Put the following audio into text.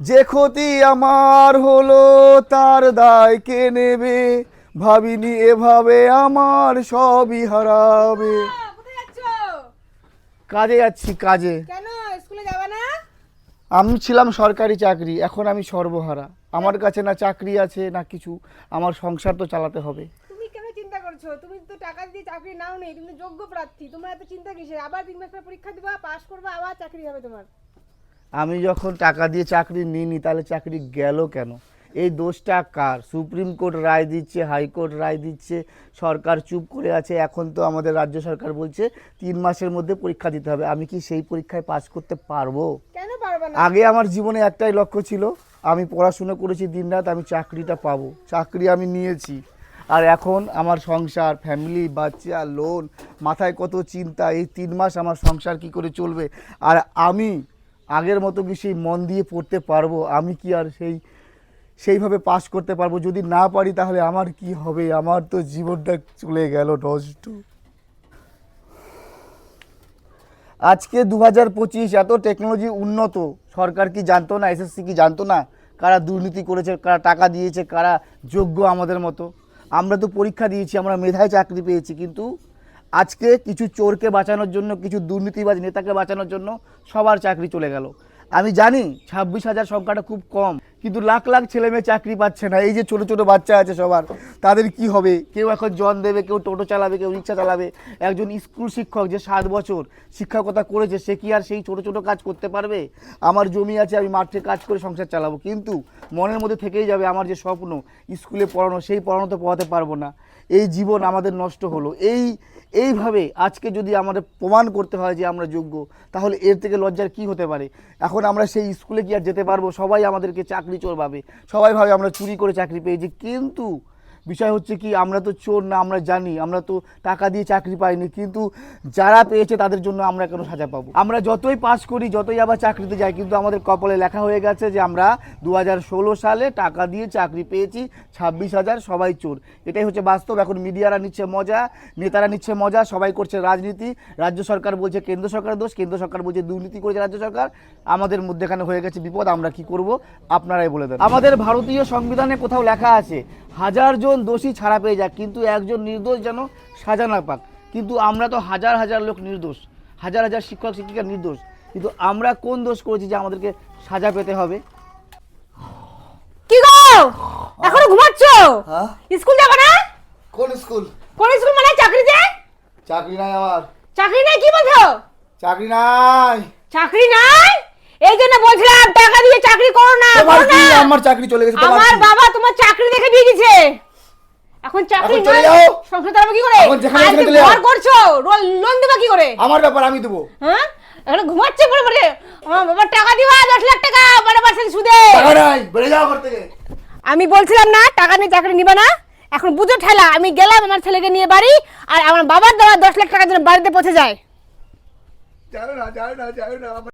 যে ক্ষতি আমার হলো তার দায় কে নেবে? ভাবিনি এভাবে আমার সবই হারাবে। কাজে যাচ্ছি কাজে। কেন? স্কুলে যাবে না? আমি ছিলাম সরকারি চাকরি এখন আমি সর্বহারা। আমার কাছে না চাকরি আছে না কিছু। আমার সংসার তো চালাতে হবে। তুমি কেন চিন্তা করছ? তুমি তো টাকা দিয়ে চাকরি নাও নেই তুমি যোগ্য প্রার্থী। তোমার এত চিন্তা কিসের? আবার তিন মাস পরীক্ষা দিবা পাশ করবা আবার চাকরি হবে তোমার। আমি যখন টাকা দিয়ে চাকরি নিইনি তাহলে চাকরি গেল কেন? এই দোষটা কার? সুপ্রিম কোর্ট রায় দিচ্ছে হাইকোর্ট রায় দিচ্ছে সরকার চুপ করে আছে। এখন তো আমাদের রাজ্য সরকার বলছে তিন মাসের মধ্যে পরীক্ষা দিতে হবে। আমি কি সেই পরীক্ষায় পাশ করতে পারব? আগে আমার জীবনে একটাই লক্ষ্য ছিল আমি পড়াশুনো করেছি দিনরাত আমি চাকরিটা পাবো। চাকরি আমি নিয়েছি। আর এখন আমার সংসার ফ্যামিলি বাচ্চা লোন মাথায় কত চিন্তা এই তিন মাস আমার সংসার কি করে চলবে? আর আমি আগের মতো কি সেই মন দিয়ে পড়তে পারব? আমি কি আর সেই, সেইভাবে পাস করতে পারব? যদি না পারি তাহলে আমার কি হবে? আমার তো জীবনটা চলে গেল নষ্ট। আজকে দু হাজার পঁচিশ, এত টেকনোলজি উন্নত। সরকার কি জানতো না? এসএসসি কি জানতো না? কারা দুর্নীতি করেছে, কারা টাকা দিয়েছে, কারা যোগ্য আমাদের মতো? আমরা তো পরীক্ষা দিয়েছি, আমরা মেধায় চাকরি পেয়েছি, কিন্তু আজকে কিছু চোরকে বাঁচানোর জন্য, কিছু দুর্নীতিবাজ নেতাকে বাঁচানোর জন্য সবার চাকরি চলে গেল। আমি জানি ছাব্বিশ হাজার সংখ্যাটা খুব কম, কিন্তু লাখ লাখ ছেলে মেয়ে চাকরি পাচ্ছে না। এই যে ছোট ছোট বাচ্চা আছে সবার, তাদের কি হবে? কেউ এখন জন দেবে, কেউ টোটো চালাবে, কেউ রিক্সা চালাবে। একজন স্কুল শিক্ষক যে সাত বছর শিক্ষকতা করেছে, সে কি আর সেই ছোট ছোট কাজ করতে পারবে? আমার জমি আছে, আমি মাঠে কাজ করে সংসার চালাবো। কিন্তু মনের মধ্যে থেকেই যাবে আমার যে স্বপ্ন, স্কুলে পড়ানো, সেই পড়ানো তো পড়াতে পারব না। এই জীবন আমাদের নষ্ট হলো। এই, এইভাবে আজকে যদি আমাদের প্রমাণ করতে হয় যে আমরা যোগ্য, তাহলে এর থেকে লজ্জার কি হতে পারে? এখন আমরা সেই স্কুলে কি আর যেতে পারব? সবাই আমাদেরকে চাকরি চোর ভাবে। সবাই ভাবে আমরা চুরি করে চাকরি পেয়েছি। কিন্তু বিষয় হচ্ছে কি, আমরা তো চোর না, আমরা জানি, আমরা তো টাকা দিয়ে চাকরি পাইনি, কিন্তু যারা পেয়েছে তাদের জন্য আমরা কেন সাজা পাবো? আমরা যতই পাস করি, যতই আবার চাকরিতে যাই, কিন্তু আমাদের কপালে লেখা হয়ে গেছে যে আমরা দু হাজার ষোলো সালে টাকা দিয়ে চাকরি পেয়েছি, ছাব্বিশ হাজার সবাই চোর। এটাই হচ্ছে বাস্তব। এখন মিডিয়ারা নিচ্ছে মজা, নেতারা নিচ্ছে মজা, সবাই করছে রাজনীতি। রাজ্য সরকার বলছে কেন্দ্র সরকার দোষ, কেন্দ্র সরকার বলছে দুর্নীতি করেছে রাজ্য সরকার। আমাদের মধ্যেখানে হয়ে গেছে বিপদ, আমরা কি করব? আপনারাই বলে দেন। আমাদের ভারতীয় সংবিধানে কোথাও লেখা আছে, হাজার জন দোষী ছাড়া পেয়ে যাক কিন্তু একজন নির্দোষ যেন সাজা না পাক। কিন্তু আমরা তো হাজার হাজার লোক নির্দোষ হাজার হাজার শিক্ষক শিক্ষিকা নির্দোষ। কিন্তু আমরা কোন দোষ করেছি যে আমাদেরকে সাজা পেতে হবে? কি গো? এখনও ঘুমাচ্ছ? হ্যাঁ। স্কুল যাবে না? কোন স্কুল? কোন স্কুল মানে চাকরিতে চাকরি নাই আমার। চাকরি নাই কি বলছো? চাকরি নাই। চাকরি নাই? এই জন্য বলছিলাম টাকা দিয়ে চাকরি করো না। আমার চাকরি চলে গেছে আমার বাবা তোমার চাকরি দেখে দিয়ে দিছে এখন চাকরি সংসার চালাবো কি করে? এখন। ঘর করছ লোন দেবা কি করে? আমার ব্যাপার আমি দেবো। হ্যাঁ? এখন ঘুমাচ্ছে আমার বাবার টাকা দিবা দশ লাখ টাকা বারো পার্সেন্ট সুদে। টাকা নাই বেড়ে যাও ঘর থেকে। আমি বলছিলাম না টাকা নিয়ে চাকরি নিবা না। এখন বুঝো ঠেলা আমি গেলাম আমার ছেলেকে নিয়ে বাড়ি আর আমার বাবার দেওয়া দশ লাখ টাকার জন্য বাড়িতে পৌঁছে যায়। জানো না জানো না জানো না